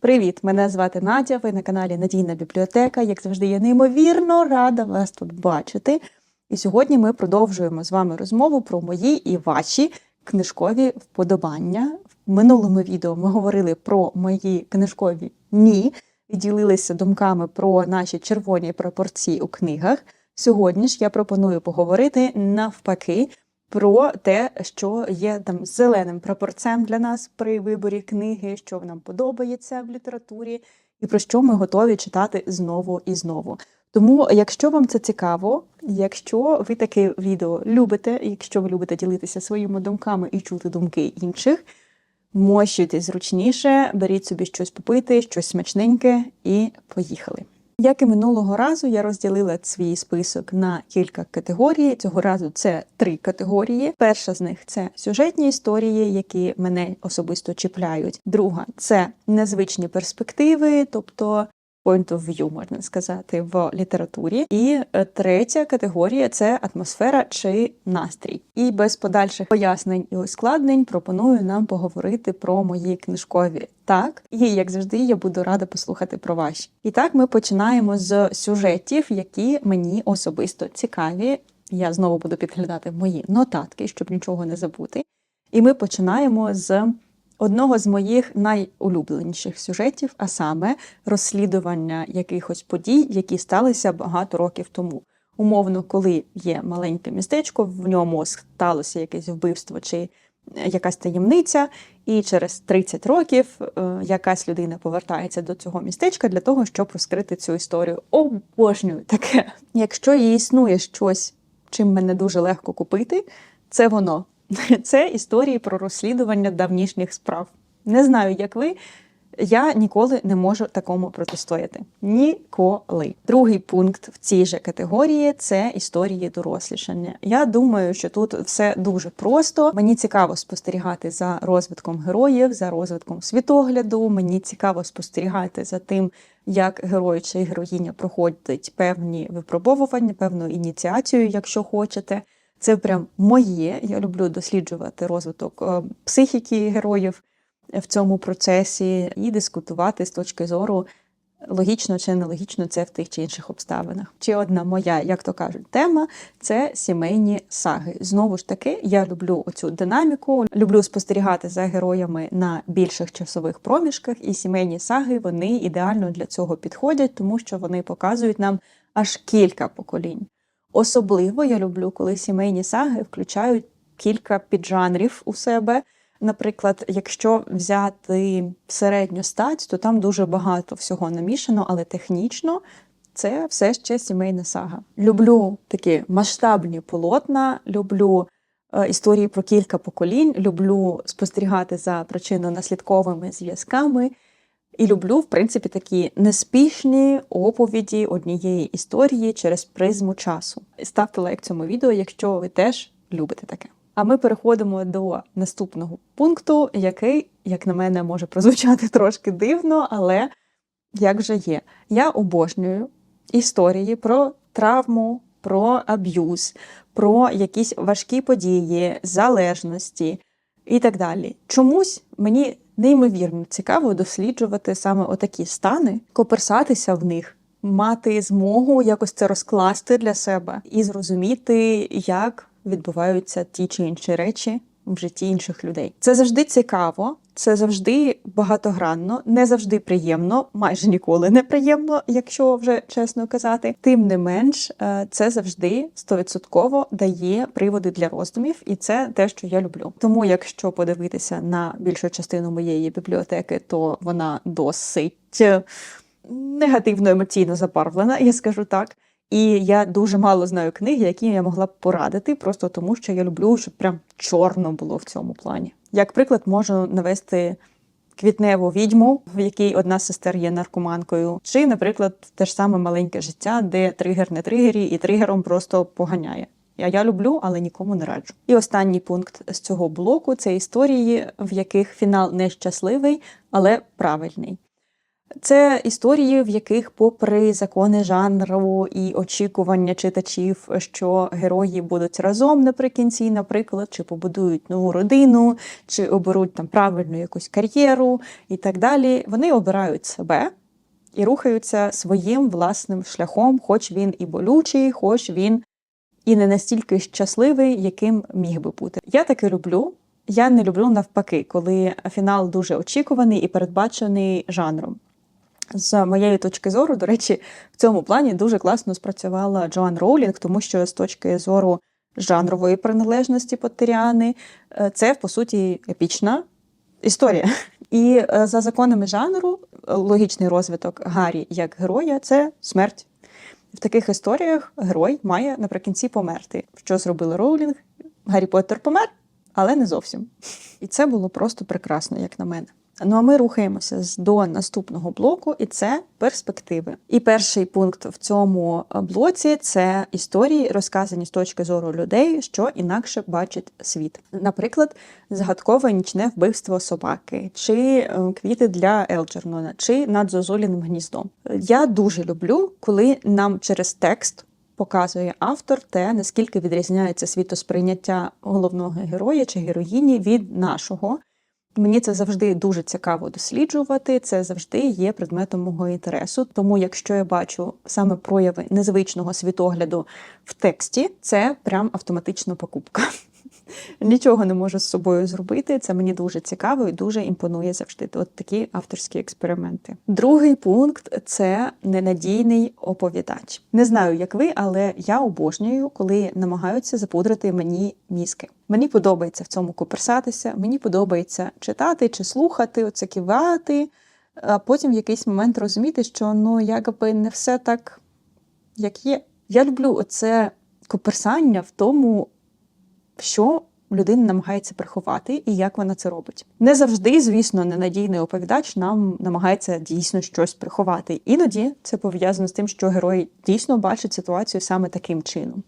Привіт! Мене звати Надя. Ви на каналі Надійна бібліотека. Як завжди, я неймовірно рада вас тут бачити. І сьогодні ми продовжуємо з вами розмову про мої і ваші книжкові вподобання. В минулому відео ми говорили про мої книжкові ні і ділилися думками про наші червоні пропорції у книгах. Сьогодні ж я пропоную поговорити навпаки про те, що є там зеленим прапорцем для нас при виборі книги, що нам подобається в літературі, і про що ми готові читати знову і знову. Тому, якщо вам це цікаво, якщо ви таке відео любите, якщо ви любите ділитися своїми думками і чути думки інших, мощуйтесь зручніше, беріть собі щось попити, щось смачненьке, і поїхали. Як і минулого разу, я розділила свій список на кілька категорій. Цього разу це три категорії. Перша з них це сюжетні історії, які мене особисто чіпляють. Друга це незвичні перспективи, тобто point of view, можна сказати, в літературі. І е, третя категорія це атмосфера чи настрій. І без подальших пояснень і ускладнень пропоную нам поговорити про мої книжкові так. І як завжди, я буду рада послухати про ваші. І так ми починаємо з сюжетів, які мені особисто цікаві. Я знову буду підглядати мої нотатки, щоб нічого не забути. І ми починаємо з одного з моїх найулюбленіших сюжетів, а саме розслідування якихось подій, які сталися багато років тому. Умовно, коли є маленьке містечко, в ньому сталося якесь вбивство чи якась таємниця, і через 30 років е, якась людина повертається до цього містечка для того, щоб розкрити цю історію. Обожнюю таке. Якщо і існує щось, чим мене дуже легко купити, це воно. Це історії про розслідування давнішніх справ. Не знаю, як ви. Я ніколи не можу такому протистояти. Ніколи. Другий пункт в цій же категорії це історії дорослішання. Я думаю, що тут все дуже просто. Мені цікаво спостерігати за розвитком героїв, за розвитком світогляду. Мені цікаво спостерігати за тим, як герой чи героїня проходить певні випробовування, певну ініціацію, якщо хочете. Це прям моє. Я люблю досліджувати розвиток е, психіки героїв в цьому процесі і дискутувати з точки зору логічно чи нелогічно це в тих чи інших обставинах. Ще одна моя, як то кажуть, тема це сімейні саги. Знову ж таки, я люблю оцю динаміку, люблю спостерігати за героями на більших часових проміжках, і сімейні саги вони ідеально для цього підходять, тому що вони показують нам аж кілька поколінь. Особливо я люблю, коли сімейні саги включають кілька піджанрів у себе. Наприклад, якщо взяти середню стать, то там дуже багато всього намішано, але технічно це все ще сімейна сага. Люблю такі масштабні полотна, люблю е, історії про кілька поколінь, люблю спостерігати за причинно-наслідковими зв'язками. І люблю, в принципі, такі неспішні оповіді однієї історії через призму часу. Ставте лайк цьому відео, якщо ви теж любите таке. А ми переходимо до наступного пункту, який, як на мене, може прозвучати трошки дивно, але як же є. Я обожнюю історії про травму, про аб'юз, про якісь важкі події, залежності і так далі. Чомусь мені неймовірно цікаво досліджувати саме отакі стани, коперсатися в них. Мати змогу якось це розкласти для себе і зрозуміти, як відбуваються ті чи інші речі в житті інших людей. Це завжди цікаво, це завжди багатогранно, не завжди приємно, майже ніколи не приємно, якщо вже чесно казати. Тим не менш, е, це завжди стовідсотково дає приводи для роздумів, і це те, що я люблю. Тому, якщо подивитися на більшу частину моєї бібліотеки, то вона досить е, негативно емоційно забарвлена, я скажу так. І я дуже мало знаю книги, які я могла б порадити, просто тому що я люблю, щоб прям чорно було в цьому плані. Як приклад, можу навести квітневу відьму, в якій одна з сестер є наркоманкою, чи, наприклад, те ж саме маленьке життя, де тригер не тригері, і тригером просто поганяє. Я, я люблю, але нікому не раджу. І останній пункт з цього блоку це історії, в яких фінал нещасливий, але правильний. Це історії, в яких, попри закони жанру і очікування читачів, що герої будуть разом наприкінці, наприклад, чи побудують нову родину, чи оберуть там правильну якусь кар'єру і так далі. Вони обирають себе і рухаються своїм власним шляхом, хоч він і болючий, хоч він і не настільки щасливий, яким міг би бути. Я таки люблю. Я не люблю навпаки, коли фінал дуже очікуваний і передбачений жанром. З моєї точки зору, до речі, в цьому плані дуже класно спрацювала Джоан Роулінг, тому що з точки зору жанрової приналежності Поттеріани, е, це по суті епічна історія. І е, за законами жанру, логічний розвиток Гаррі як героя це смерть. В таких історіях герой має наприкінці померти. Що зробили Роулінг? Гаррі Поттер помер, але не зовсім. І це було просто прекрасно, як на мене. Ну а ми рухаємося до наступного блоку, і це перспективи. І перший пункт в цьому е, блоці це історії, розказані з точки зору людей, що інакше бачать світ. Наприклад, загадкове нічне вбивство собаки, чи е, квіти для Елджернона, чи над зозуліним гніздом. Я дуже люблю, коли нам через текст показує автор те, наскільки відрізняється світосприйняття головного героя чи героїні від нашого. Мені це завжди дуже цікаво досліджувати. Це завжди є предметом мого інтересу. Тому, якщо я бачу саме прояви незвичного світогляду в тексті, це прям автоматична покупка. Нічого не можу з собою зробити. Це мені дуже цікаво і дуже імпонує завжди. От такі авторські експерименти. Другий пункт це ненадійний оповідач. Не знаю, як ви, але я обожнюю, коли намагаються запудрити мені мізки. Мені подобається в цьому куперсатися, мені подобається читати чи слухати, оце кивати, а потім в якийсь момент розуміти, що ну якби не все так, як є. Я люблю оце куперсання в тому, що людина намагається приховати і як вона це робить. Не завжди, звісно, ненадійний оповідач нам намагається дійсно щось приховати. Іноді це пов'язано з тим, що герой дійсно бачить ситуацію саме таким чином.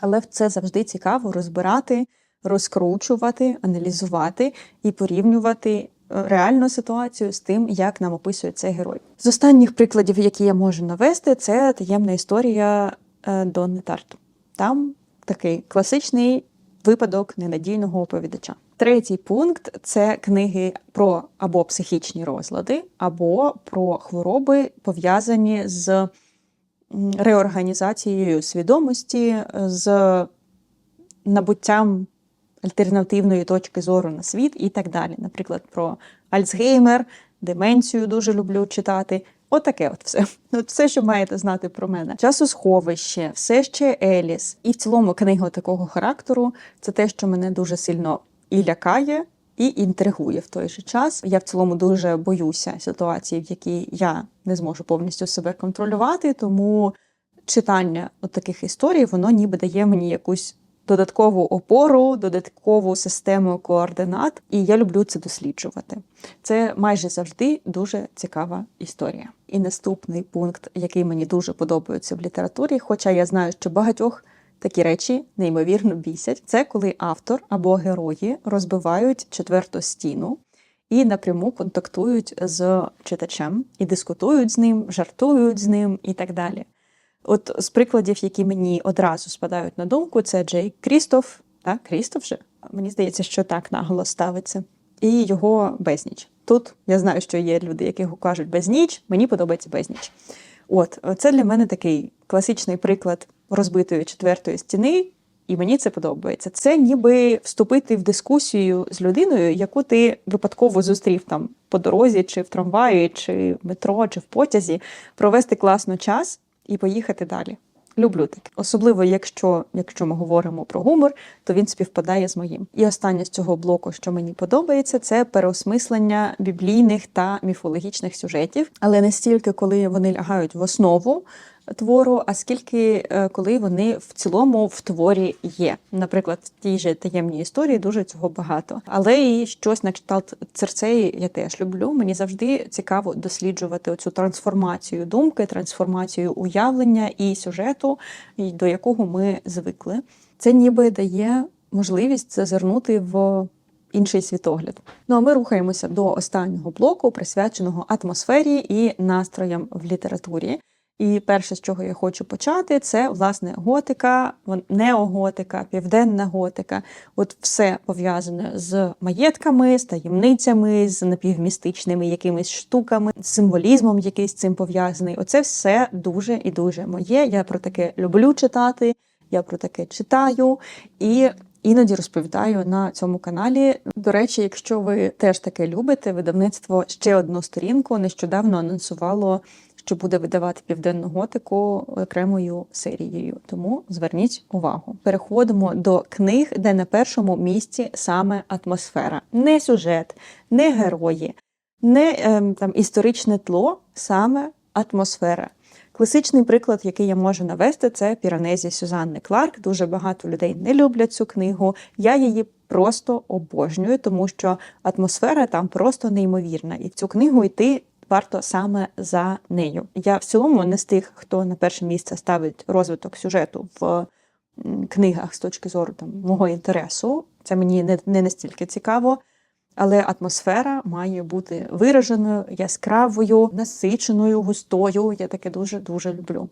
Але це завжди цікаво розбирати, розкручувати, аналізувати і порівнювати е, реальну ситуацію з тим, як нам описує цей герой. З останніх прикладів, які я можу навести, це таємна історія е, Донни Тарт. Там такий класичний випадок ненадійного оповідача. Третій пункт це книги про або психічні розлади, або про хвороби, пов'язані з реорганізацією свідомості, з набуттям альтернативної точки зору на світ і так далі. Наприклад, про Альцгеймер, деменцію дуже люблю читати. Отаке от все. От все, що маєте знати про мене. Часосховище, все ще Еліс. І в цілому книга такого характеру це те, що мене дуже сильно і лякає, і інтригує в той же час. Я в цілому дуже боюся ситуації, в якій я не зможу повністю себе контролювати, тому читання от таких історій, воно ніби дає мені якусь додаткову опору, додаткову систему координат, і я люблю це досліджувати. Це майже завжди дуже цікава історія. І наступний пункт, який мені дуже подобається в літературі, хоча я знаю, що багатьох такі речі неймовірно бісять, це коли автор або герої розбивають четверту стіну. І напряму контактують з читачем і дискутують з ним, жартують з ним і так далі. От з прикладів, які мені одразу спадають на думку, це Джей Крістоф. Так, Крістоф же? Мені здається, що так наголос ставиться. І його безніч. Тут я знаю, що є люди, які кажуть безніч, мені подобається безніч. От, це для мене такий класичний приклад розбитої четвертої стіни, і мені це подобається. Це ніби вступити в дискусію з людиною, яку ти випадково зустрів там по дорозі, чи в трамваї, чи в метро, чи в потязі, провести класно час і поїхати далі. Люблю таке. Особливо, якщо, якщо ми говоримо про гумор, то він співпадає з моїм. І останнє з цього блоку, що мені подобається, це переосмислення біблійних та міфологічних сюжетів, але не стільки, коли вони лягають в основу твору, а скільки е, коли вони в цілому в творі є. Наприклад, в тій же таємній історії дуже цього багато. Але і щось на кшталт Церцеї я теж люблю. Мені завжди цікаво досліджувати оцю трансформацію думки, трансформацію уявлення і сюжету, до якого ми звикли. Це ніби дає можливість зазирнути в інший світогляд. Ну а ми рухаємося до останнього блоку, присвяченого атмосфері і настроям в літературі. І перше, з чого я хочу почати, це власне готика, неоготика, південна готика. От все пов'язане з маєтками, з таємницями, з напівмістичними якимись штуками, з символізмом, який з цим пов'язаний. Оце все дуже і дуже моє. Я про таке люблю читати, я про таке читаю і. Іноді розповідаю на цьому каналі. До речі, якщо ви теж таке любите, видавництво ще одну сторінку нещодавно анонсувало що буде видавати південну готику окремою серією. Тому зверніть увагу. Переходимо до книг, де на першому місці саме атмосфера, не сюжет, не герої, не ем, там історичне тло, саме атмосфера. Класичний приклад, який я можу навести, це Піранезі Сюзанни Кларк. Дуже багато людей не люблять цю книгу. Я її просто обожнюю, тому що атмосфера там просто неймовірна. І в цю книгу йти варто саме за нею. Я в цілому не з тих, хто на перше місце ставить розвиток сюжету в книгах з точки зору там мого інтересу. Це мені не, не настільки цікаво. Але атмосфера має бути вираженою, яскравою, насиченою, густою. Я таке дуже дуже люблю.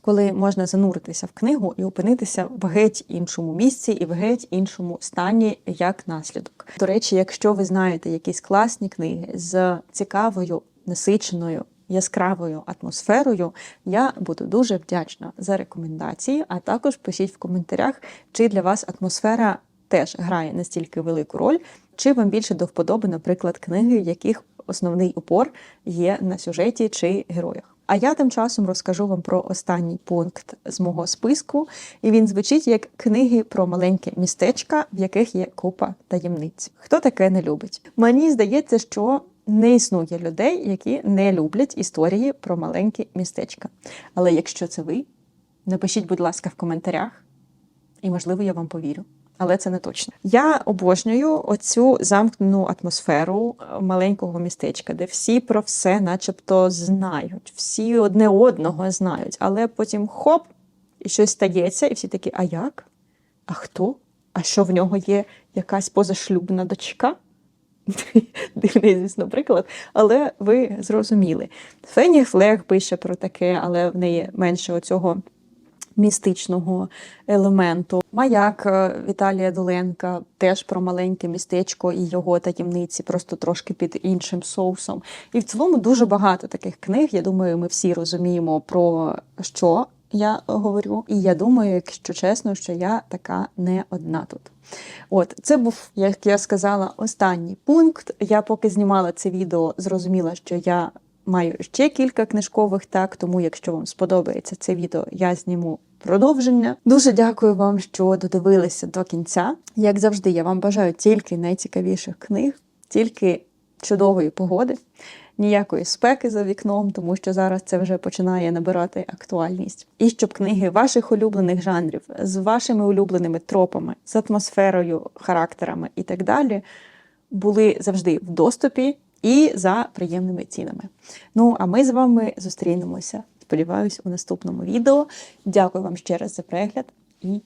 Коли можна зануритися в книгу і опинитися в геть іншому місці і в геть іншому стані як наслідок. До речі, якщо ви знаєте якісь класні книги з цікавою, насиченою, яскравою атмосферою, я буду дуже вдячна за рекомендації. А також пишіть в коментарях, чи для вас атмосфера теж грає настільки велику роль, чи вам більше до вподоби, наприклад, книги, яких основний упор є на сюжеті чи героях. А я тим часом розкажу вам про останній пункт з мого списку, і він звучить як книги про маленьке містечка, в яких є купа таємниць. Хто таке не любить? Мені здається, що не існує людей, які не люблять історії про маленькі містечка. Але якщо це ви, напишіть, будь ласка, в коментарях, і можливо я вам повірю. Але це не точно. Я обожнюю оцю замкнену атмосферу е, маленького містечка, де всі про все, начебто, знають, всі одне одного знають, але потім хоп, і щось стається, і всі такі: а як? А хто? А що в нього є якась позашлюбна дочка? Дивний, звісно, приклад, але ви зрозуміли. Фені Флег пише про таке, але в неї менше оцього містичного елементу. Маяк е, Віталія Доленка теж про маленьке містечко і його таємниці, просто трошки під іншим соусом. І в цілому дуже багато таких книг. Я думаю, ми всі розуміємо про що я говорю. І я думаю, якщо чесно, що я така не одна тут. От, це був, як я сказала, останній пункт. Я поки знімала це відео, зрозуміла, що я маю ще кілька книжкових так, тому якщо вам сподобається це відео, я зніму продовження. Дуже дякую вам, що додивилися до кінця. Як завжди, я вам бажаю тільки найцікавіших книг, тільки чудової погоди, ніякої спеки за вікном, тому що зараз це вже починає набирати актуальність. І щоб книги ваших улюблених жанрів з вашими улюбленими тропами, з атмосферою, характерами і так далі були завжди в доступі і за приємними цінами. Ну, а ми з вами зустрінемося, сподіваюсь, у наступному відео. Дякую вам ще раз за перегляд і